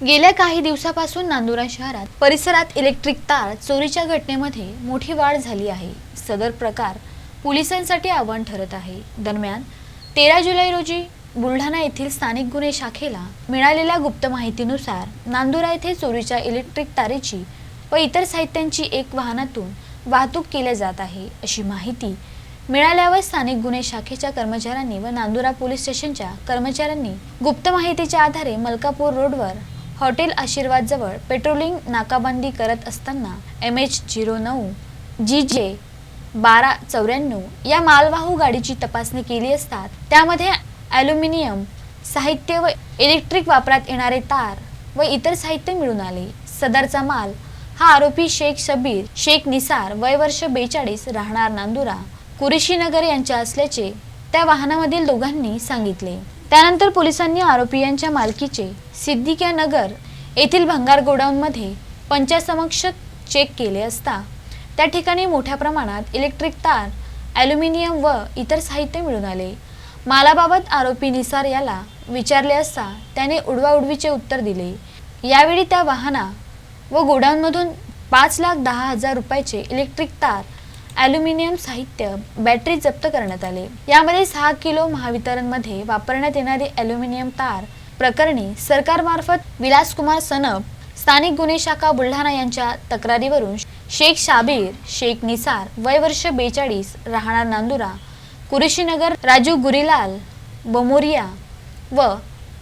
गेल्या काही दिवसापासून नांदुरा शहरात परिसरात इलेक्ट्रिक तार चोरीच्या घटनेमध्ये मोठी वाढ झाली आहे. सदर प्रकार पोलिसांसाठी आव्हान ठरत आहे. दरम्यान तेरा जुलै रोजी बुलढाणा येथील स्थानिक गुन्हे शाखेला मिळालेल्या गुप्त माहितीनुसार नांदुरा येथे चोरीच्या इलेक्ट्रिक तारेची व इतर साहित्यांची एक वाहनातून वाहतूक केल्या जात आहे अशी माहिती मिळाल्यावर स्थानिक गुन्हे शाखेच्या कर्मचाऱ्यांनी व नांदुरा पोलीस स्टेशनच्या कर्मचाऱ्यांनी गुप्त माहितीच्या आधारे मलकापूर रोडवर हॉटेल आशीर्वादजवळ पेट्रोलिंग नाकाबंदी करत असताना एम एच झिरो नऊ जी जे बारा चौऱ्याण्णव या मालवाहू गाडीची तपासणी केली असता त्यामध्ये ॲल्युमिनियम साहित्य व इलेक्ट्रिक वापरात येणारे तार व इतर साहित्य मिळून आले. सदरचा माल हा आरोपी शेख शबीर शेख निसार वय वर्ष बेचाळीस राहणार नांदुरा कुरेशीनगर यांच्या असल्याचे त्या वाहनामधील दोघांनी सांगितले. त्यानंतर पोलिसांनी आरोपी यांच्या मालकीचे सिद्दिक्या नगर येथील भंगार गोडाऊनमध्ये पंचासमक्ष चेक केले असता त्या ठिकाणी मोठ्या प्रमाणात इलेक्ट्रिक तार ॲल्युमिनियम व इतर साहित्य मिळून आले. मालाबाबत आरोपी निसार याला विचारले असता त्याने उडवाउडवीचे उत्तर दिले. यावेळी त्या वाहना व गोडाऊनमधून पाच लाख दहा हजार रुपयाचे इलेक्ट्रिक तार ॲल्युमिनियम साहित्य बॅटरी जप्त करण्यात आले. यामध्ये सहा किलो महावितरणमध्ये वापरण्यात येणारी ॲल्युमिनियम तार प्रकरणी सरकारमार्फत विलासकुमार सनप स्थानिक गुन्हे शाखा बुलढाणा यांच्या तक्रारीवरून शेख शाबीर शेख निसार वय वर्ष बेचाळीस राहणार नांदुरा कुरेशीनगर राजू गुरीलाल बमोरिया व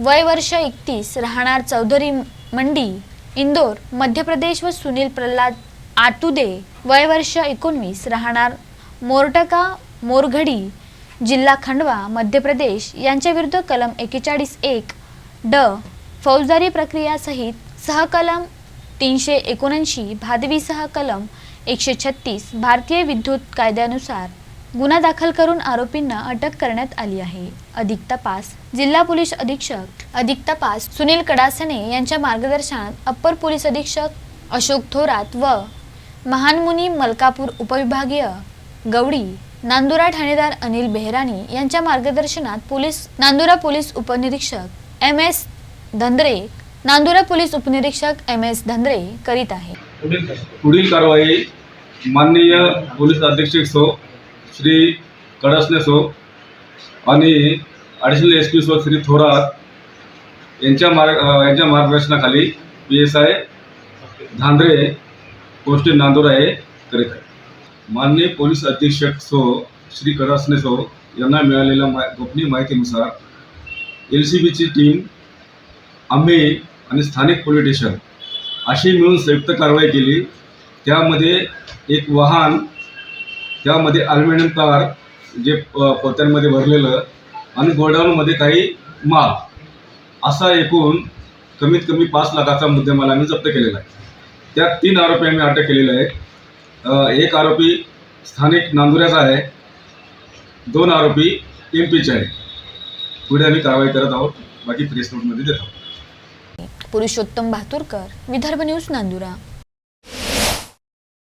वय वर्ष एकतीस राहणार चौधरी मंडी इंदोर मध्य प्रदेश व सुनील प्रल्हाद आटुदे वय वर्ष एकोणवीस राहणार मोरटका मोरघडी जिल्हा खंडवा मध्य प्रदेश. यांच्या विरुद्ध कलम एकेचाळीस एक ड फौजदारी प्रक्रियासहित सहकलम तीनशे एकोणऐंशी भादवीसह कलम एकशे छत्तीस भारतीय विद्युत कायद्यानुसार गुन्हा दाखल करून आरोपींना अटक करण्यात आली आहे. अधिक तपास. जिल्हा पोलीस अधीक्षक अधिक तपास. सुनील कडासने यांच्या मार्गदर्शनात अप्पर पोलीस अधीक्षक अशोक थोरात व महानमुनी मलकापूर उपविभागीय गवडी नांदुरा ठाणेदार अनिल बेहराणी यांच्या मार्गदर्शनात पोलीस नांदुरा पोलीस उपनिरीक्षक M S Dhandre Nandura police उपनिरीक्षक एम एस धंद्रे करीत आहे. पुढील कारवाई माननीय पोलीस अधीक्षक सो श्री कडसने सो आणि ॲडिशनल एस पी सो श्री थोरात यांच्या मार्ग यांच्या मार्गदर्शनाखाली P S I Dhandre post Nandura हे करीत आहे. माननीय पोलीस अधीक्षक सो श्री करासने सो यांना मिळालेल्या मा गोपनीय माहितीनुसार एल सी बीची टीम आम्ही आणि स्थानिक पोलीस स्टेशन अशी मिळून संयुक्त कारवाई केली. त्यामध्ये एक वाहन त्यामध्ये अल्युमिनियम तार जे प- पोत्यांमध्ये भरलेलं आणि गोडाऊनमध्ये काही माल असा एकूण कमीत कमी पाच लाखाचा मुद्देमाल आम्ही जप्त केलेला आहे. त्यात तीन आरोपी आम्ही अटक केलेले आहेत एक आरोपी स्थानिक नांदुऱ्याचा आहे. दोन आरोपी एम पीचे आहेत. पुढे आम्ही कारवाई करत आहोत. बाकी प्रेस नोटमध्ये देत आहोत. पुरुषोत्तम भातुरकर विदर्भ न्यूज नांदुरा.